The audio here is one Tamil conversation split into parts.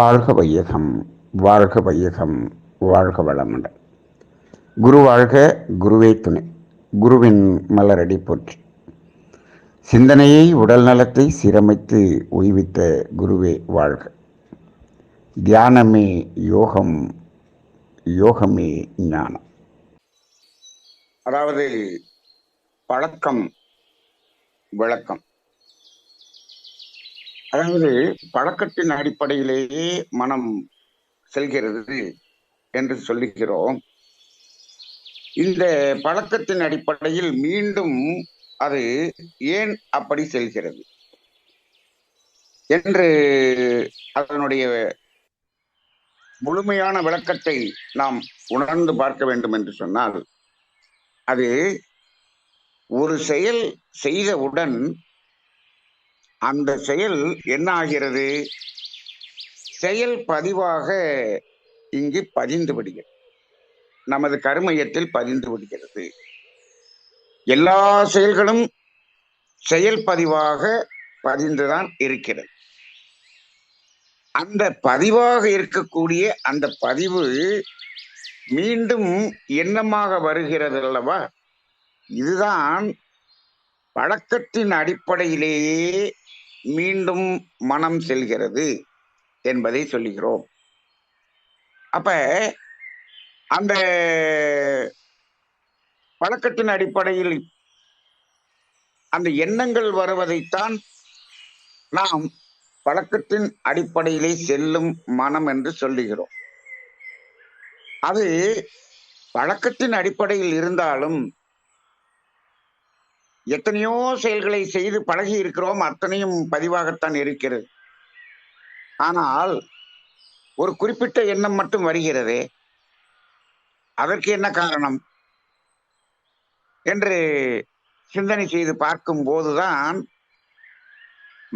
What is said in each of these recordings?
வாழ்க வையகம் வாழ்க வையகம் வாழ்க வளமுடன். குரு வாழ்க குருவே துணை. குருவின் மலரடி போற்றி. சிந்தனையை உடல் நலத்தை சீரமைத்து உய்வித்த குருவே வாழ்க. தியானமே யோகம் யோகமே ஞானம். அதாவது பழக்கம் விளக்கம். அதாவது பழக்கத்தின் அடிப்படையிலேயே மனம் செல்கிறது என்று சொல்லுகிறோம். இந்த பழக்கத்தின் அடிப்படையில் மீண்டும் அது ஏன் அப்படி செல்கிறது? என்று அதனுடைய முழுமையான விளக்கத்தை நாம் உணர்ந்து பார்க்க வேண்டும் என்று சொன்னால் அது ஒரு செயல் செய்தவுடன் அந்த செயல் என்ன ஆகிறது செயல் பதிவாக இங்கு பதிந்து விடுகிறது. நமது கருமையத்தில் பதிந்து விடுகிறது. எல்லா செயல்களும் செயல் பதிவாக பதிந்துதான் இருக்கிறது. அந்த பதிவாக இருக்கக்கூடிய அந்த பதிவு மீண்டும் எண்ணமாக வருகிறது அல்லவா? இதுதான் பழக்கத்தின் அடிப்படையிலேயே மீண்டும் மனம் செல்கிறது என்பதை சொல்லுகிறோம். அப்ப அந்த பழக்கத்தின் அடிப்படையில் அந்த எண்ணங்கள் வருவதைத்தான் நாம் பழக்கத்தின் அடிப்படையிலே செல்லும் மனம் என்று சொல்லுகிறோம். அது பழக்கத்தின் அடிப்படையில் இருந்தாலும் எத்தனையோ செயல்களை செய்து பழகி இருக்கிறோம். அத்தனையும் பதிவாகத்தான் இருக்கிறது. ஆனால் ஒரு குறிப்பிட்ட எண்ணம் மட்டும் வருகிறதே. அதற்கு என்ன காரணம்? என்று சிந்தனை செய்து பார்க்கும் போதுதான்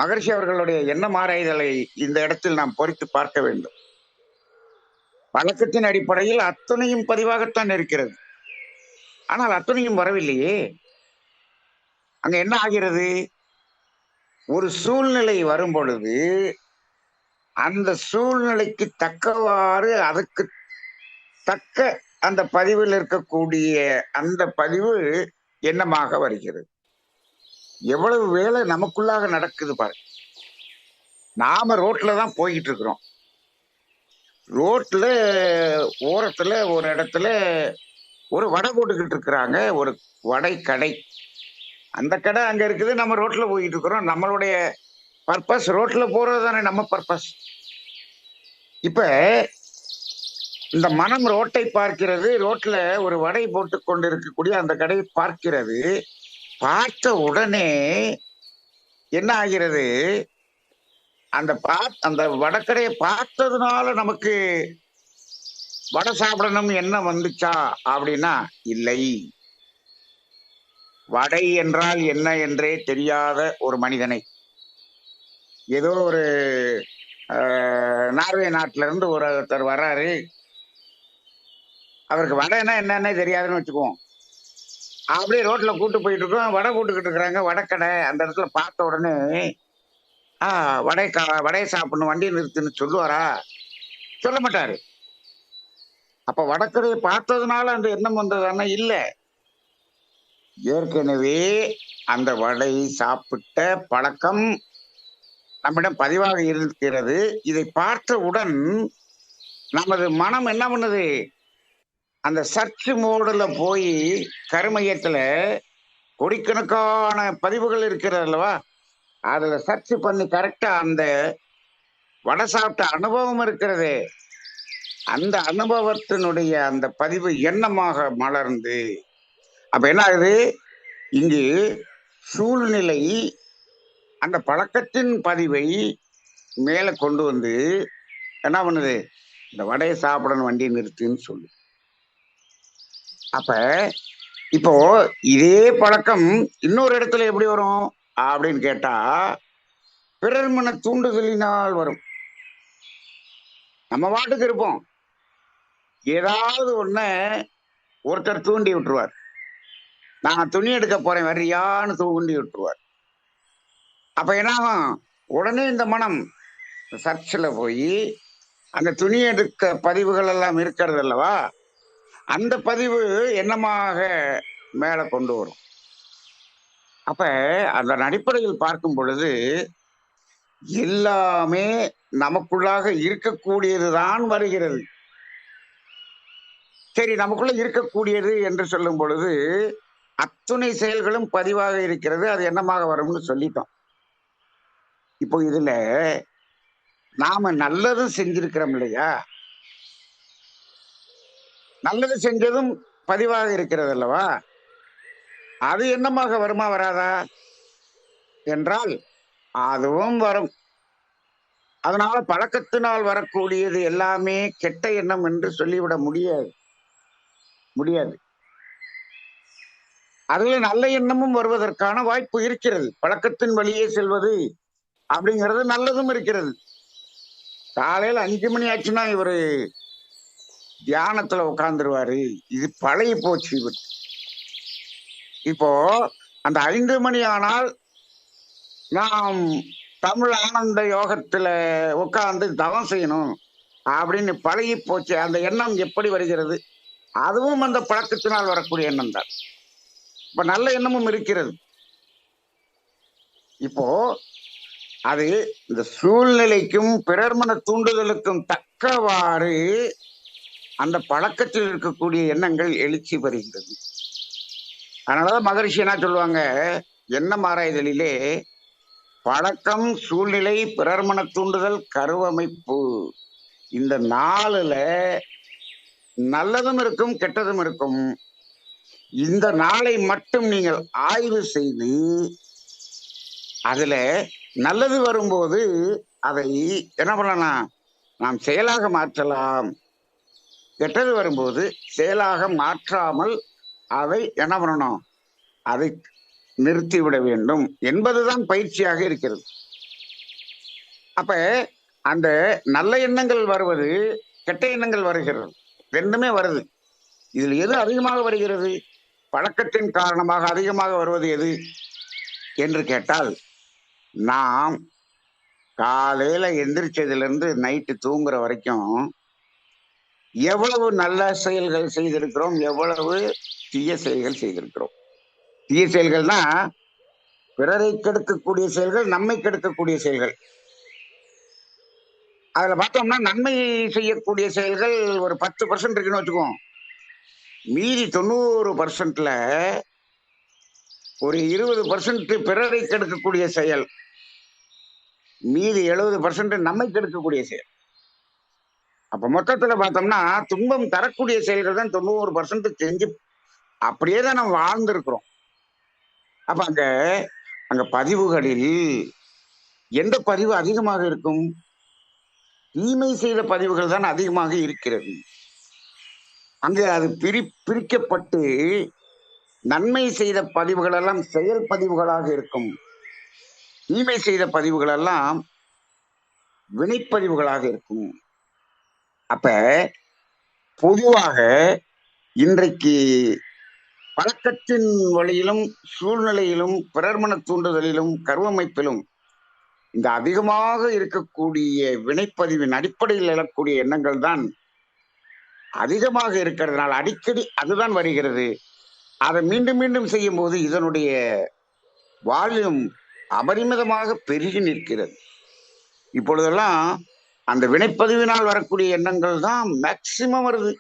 மகர்ஷி அவர்களுடைய எண்ணம் ஆராய்தலை இந்த இடத்தில் நாம் பொறித்து பார்க்க வேண்டும். வழக்கத்தின் அடிப்படையில் அத்தனையும் பதிவாகத்தான் இருக்கிறது. ஆனால் அத்தனையும் வரவில்லையே. அங்க என்ன ஆகிறது? ஒரு சூழ்நிலை வரும் பொழுது அந்த சூழ்நிலைக்கு தக்கவாறு அதுக்கு தக்க அந்த பதிவில் இருக்கக்கூடிய அந்த பதிவு எண்ணமாக வருகிறது? எவ்வளவு வேலை நமக்குள்ளாக நடக்குது பாரு. நாம ரோட்ல தான் போய்கிட்டு இருக்கிறோம் ரோட்ல ஓரத்துல ஒரு இடத்துல ஒரு வடை போட்டுக்கிட்டு இருக்கிறாங்க. ஒரு வடை கடை அந்த கடை அங்க இருக்குது நம்ம ரோட்ல போயிட்டு இருக்கிறோம். நம்மளுடைய பர்பஸ் ரோட்ல போறது தானே நம்ம பர்பஸ். இப்ப இந்த மனம் ரோட்டை பார்க்கிறது ரோட்ல ஒரு வடை போட்டு கொண்டு இருக்கக்கூடிய அந்த கடையை பார்க்கிறது பார்த்த உடனே என்ன ஆகிறது? அந்த பா அந்த வடக்கடையை பார்த்ததுனால நமக்கு வடை சாப்பிடணும் என்ன வந்துச்சா? அப்படின்னா இல்லை. வடை என்றால் என்ன என்றே தெரியாத ஒரு மனிதனை. ஏதோ ஒரு நார்வே நாட்டில இருந்து ஒருத்தர் வர்றாரு. அவருக்கு வடைன்னா என்னன்னே தெரியாதுன்னு வச்சுக்குவோம். அப்படியே ரோட்ல கூட்டு போயிட்டு இருக்கோம் வடை கூட்டுக்கிட்டு இருக்கிறாங்க. வடைக்கடை. அந்த இடத்துல பார்த்த உடனே ஆ வடை கா வடையை சாப்பிடணும் வண்டி நிறுத்துன்னு சொல்லுவாரா? சொல்ல மாட்டாரு. அப்ப வடக்கடையை பார்த்ததுனால அந்த எண்ணம் வந்ததுன்னா இல்லை. ஏற்கனவே அந்த வடை சாப்பிட்ட பழக்கம் நம்மிடம் பதிவாக இருக்கிறது. இதை பார்த்தவுடன் நமது மனம் என்ன பண்ணுது? அந்த சர்ச் மோடில் போய் கருமையத்தில் கொடிக்கணக்கான பதிவுகள் இருக்கிறது அல்லவா? அதில் சர்ச் பண்ணி கரெக்டாக அந்த வடை சாப்பிட்ட அனுபவம் இருக்கிறது. அந்த அனுபவத்தினுடைய அந்த பதிவு எண்ணமாக மலர்ந்து அப்ப என்ன ஆகுது? இங்கு சூழ்நிலை அந்த பழக்கத்தின் பதிவை மேலே கொண்டு வந்து என்ன பண்ணுது? இந்த வடையை சாப்பிடணும் வண்டி நிறுத்துன்னு சொல்லு. அப்ப இப்போ இதே பழக்கம் இன்னொரு இடத்துல எப்படி வரும்? அப்படின்னு கேட்டா பிறர் மன தூண்டுதலினால் வரும். நம்ம பாட்டுக்கு இருப்போம். ஏதாவது ஒண்ண ஒருத்தர் தூண்டி விட்டுருவார். நான் துணி எடுக்க போறேன் வரியான்னு தூண்டி விட்டுருவார். அப்ப என்ன ஆகும் உடனே இந்த மனம் சர்ச்சில் போய் அந்த துணி எடுக்க பதிவுகள் எல்லாம் இருக்கிறது அல்லவா? அந்த பதிவு என்னமாக மேலே கொண்டு வரும்? அப்ப அந்த அடிப்படையில் பார்க்கும் பொழுது எல்லாமே நமக்குள்ளாக இருக்கக்கூடியதுதான் வருகிறது. சரி நமக்குள்ள இருக்கக்கூடியது என்று சொல்லும் பொழுது அத்துணை செயல்களும் பதிவாக இருக்கிறது. அது என்னமாக வரும்னு சொல்லிட்டோம். இப்போ இதுல நாம நல்லதும் செஞ்சிருக்கிறோம் இல்லையா? நல்லது செஞ்சதும் பதிவாக இருக்கிறது அல்லவா? அது என்னமாக வருமா வராதா? என்றால் அதுவும் வரும். அதனால பழக்கத்தினால் வரக்கூடியது எல்லாமே கெட்ட எண்ணம் என்று சொல்லிவிட முடியாது. முடியாது. அதுல நல்ல எண்ணமும் வருவதற்கான வாய்ப்பு இருக்கிறது. பழக்கத்தின் வழியே செல்வது அப்படிங்கிறது நல்லதும் இருக்கிறது. காலையில அஞ்சு மணி ஆச்சுன்னா இவரு தியானத்துல உட்கார்ந்துருவாரு. இது பழைய போச்சு இவர். இப்போ அந்த ஐந்து மணி ஆனால் நாம் தமிழ் ஆனந்த யோகத்துல உட்கார்ந்து தவம் செய்யணும் அப்படின்னு பழகி போச்சு. அந்த எண்ணம் எப்படி வருகிறது? அதுவும் அந்த பழக்கத்தினால் வரக்கூடிய எண்ணம் தான் இப்ப நல்ல எண்ணமும் இருக்கிறது. இப்போ அது இந்த சூழ்நிலைக்கும் பிறர் மன தூண்டுதலுக்கும் தக்கவாறு அந்த பழக்கத்தில் இருக்கக்கூடிய எண்ணங்கள் எழுச்சி வருகிறது அதனாலதான் மகரிஷி என்ன சொல்லுவாங்க? எண்ணம் ஆராய்தலிலே பழக்கம் சூழ்நிலை பிறர் மன தூண்டுதல் கருவமைப்பு இந்த நாளில் நல்லதும் இருக்கும் கெட்டதும் இருக்கும். இந்த நாளை மட்டும் நீங்கள் ஆய்வு செய்து அதுல நல்லது வரும்போது அதை என்ன பண்ணலாம்? நாம் செயலாக மாற்றலாம். கெட்டது வரும்போது செயலாக மாற்றாமல் அதை என்ன பண்ணணும்? அதை நிறுத்திவிட வேண்டும் என்பதுதான் பயிற்சியாக இருக்கிறது. அப்ப அந்த நல்ல எண்ணங்கள் வருவது கெட்ட எண்ணங்கள் வருகிறது. ரெண்டுமே வருது. இதில் எது அதிகமாக வருகிறது? பழக்கத்தின் காரணமாக அதிகமாக வருவது எது? என்று கேட்டால் நாம் காலையில எந்திரிச்சதுலேருந்து நைட்டு தூங்குற வரைக்கும் எவ்வளவு நல்ல செயல்கள் செய்திருக்கிறோம் எவ்வளவு தீய செயல்கள் செய்திருக்கிறோம். தீய செயல்கள்னா பிறரை கெடுக்கக்கூடிய செயல்கள் நம்மை கெடுக்கக்கூடிய செயல்கள். அதுல பார்த்தோம்னா நன்மை செய்யக்கூடிய செயல்கள் ஒரு பத்து பர்சன்ட் இருக்குன்னு வச்சுக்குவோம். மீதி தொண்ணூறு பர்சன்ட்ல ஒரு இருபது பர்சன்ட் பிறரை கெடுக்கக்கூடிய செயல். மீதி எழுபது பர்சன்ட் நம்மை கெடுக்கக்கூடிய செயல். அப்ப மொத்தத்துல பார்த்தோம்னா துன்பம் தரக்கூடிய செயல்கள் தான் தொண்ணூறு பர்சன்ட் செஞ்சு அப்படியே தான் நம்ம வாழ்ந்திருக்கிறோம். அப்ப அங்க அங்க பதிவுகளில் எந்த பதிவு அதிகமாக இருக்கும்? தீமை செய்த பதிவுகள் தான் அதிகமாக இருக்கிறது. அங்கு அது பிரி பிரிக்கப்பட்டு நன்மை செய்த பதிவுகள் எல்லாம் செயல் பதிவுகளாக இருக்கும். தீமை செய்த பதிவுகள் எல்லாம் வினைப்பதிவுகளாக இருக்கும். அப்ப பொதுவாக இன்றைக்கு பழக்கத்தின் வழியிலும் சூழ்நிலையிலும் பிறர்மன தூண்டுதலிலும் கருவமைப்பிலும் இந்த அதிகமாக இருக்கக்கூடிய வினைப்பதிவின் அடிப்படையில் எழக்கூடிய எண்ணங்கள் தான் அதிகமாக இருக்கிறதுனால அடிக்கடி அதுதான் வருகிறது. அதை மீண்டும் மீண்டும் செய்யும் போது இதனுடைய வால்யூம் அபரிமிதமாக பெருகி நிற்கிறது. இப்பொழுதெல்லாம் அந்த வினைப்பதிவினால் வரக்கூடிய எண்ணங்கள் தான் மேக்சிமம் வருது.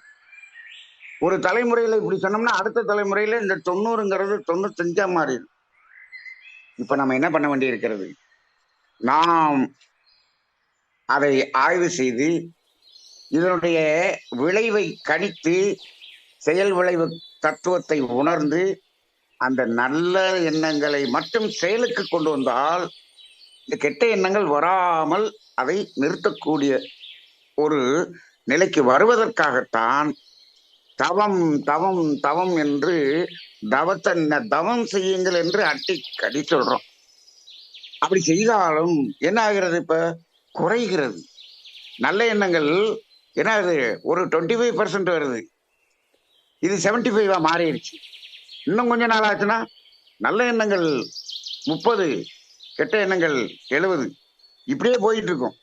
ஒரு தலைமுறையில் இப்படி சொன்னோம்னா அடுத்த தலைமுறையில் இந்த தொண்ணூறுங்கிறது தொண்ணூத்தஞ்சா மாறிடும் இப்போ நம்ம என்ன பண்ண வேண்டியிருக்கிறது? நாம் அதை ஆய்வு செய்து இதனுடைய விளைவை கணித்து செயல் விளைவு தத்துவத்தை உணர்ந்து அந்த நல்ல எண்ணங்களை மட்டும் செயலுக்கு கொண்டு வந்தால் இந்த கெட்ட எண்ணங்கள் வராமல் அதை நிறுத்தக்கூடிய ஒரு நிலைக்கு வருவதற்காகத்தான் தவம் தவம் தவம் என்று தவத்தை தவம் செய்யுங்கள் என்று அடிக்கடி சொல்றோம். அப்படி செய்தாலும் என்ன ஆகிறது இப்ப? குறைகிறது. நல்ல எண்ணங்கள் ஏன்னா அது ஒரு டுவெண்ட்டி ஃபைவ் பர்சன்ட் வருது. இது செவன்டி ஃபைவாக மாறிடுச்சு. இன்னும் கொஞ்ச நாள் ஆச்சுன்னா நல்ல எண்ணங்கள் முப்பது கெட்ட எண்ணங்கள் எழுபது இப்படியே போயிட்டு இருக்கும்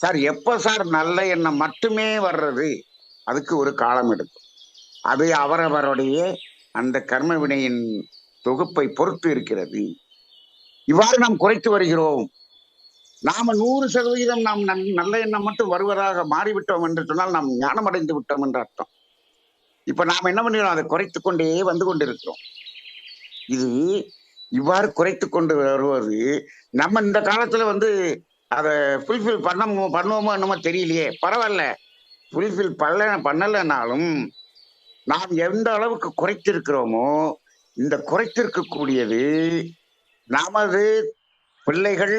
சார் எப்போ சார் நல்ல எண்ணம் மட்டுமே வர்றது? அதுக்கு ஒரு காலம் எடுக்கும். அது அவரவருடைய அந்த கர்ம வினையின் தொகுப்பை பொறுத்து இருக்கிறது. இவ்வாறு நாம் குறைத்து வருகிறோம். நாம நூறு சதவீதம் நாம் நன்- நல்ல எண்ணம் மட்டும் வருவதாக மாறிவிட்டோம் என்று சொன்னால் நாம் ஞானம் அடைந்து விட்டோம் என்று அர்த்தம். இப்ப நாம் என்ன பண்ணிடுறோம் அதை குறைத்து கொண்டே வந்து கொண்டிருக்கிறோம். இது இவ்வாறு குறைத்து கொண்டு வருவது நம்ம இந்த காலத்துல வந்து அதை ஃபுல்ஃபில் பண்ண பண்ணுவோமோ என்னமோ தெரியலையே. பரவாயில்ல. ஃபுல்ஃபில் பண்ணல பண்ணலைனாலும் நாம் எந்த அளவுக்கு குறைத்திருக்கிறோமோ இந்த குறைத்திருக்கக்கூடியது நமது பிள்ளைகள்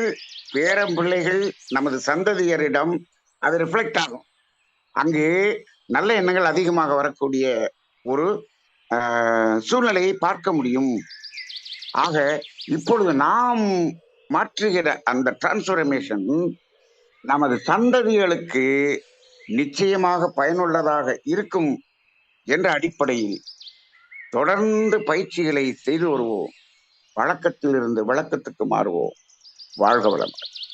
பேரம் பிள்ளைகள் நமது சந்ததியரிடம் அது ரிஃப்ளெக்ட் ஆகும். அங்கு நல்ல எண்ணங்கள் அதிகமாக வரக்கூடிய ஒரு சூழ்நிலையை பார்க்க முடியும். ஆக இப்பொழுது நாம் மாற்றுகிற அந்த டிரான்ஸ்ஃபர்மேஷன் நமது சந்ததிகளுக்கு நிச்சயமாக பயனுள்ளதாக இருக்கும் என்ற அடிப்படையில் தொடர்ந்து பயிற்சிகளை செய்து வருவோம். வழக்கத்திலிருந்து விளக்கத்துக்கு மாறுவோம். வாழ்க வளமுடன்.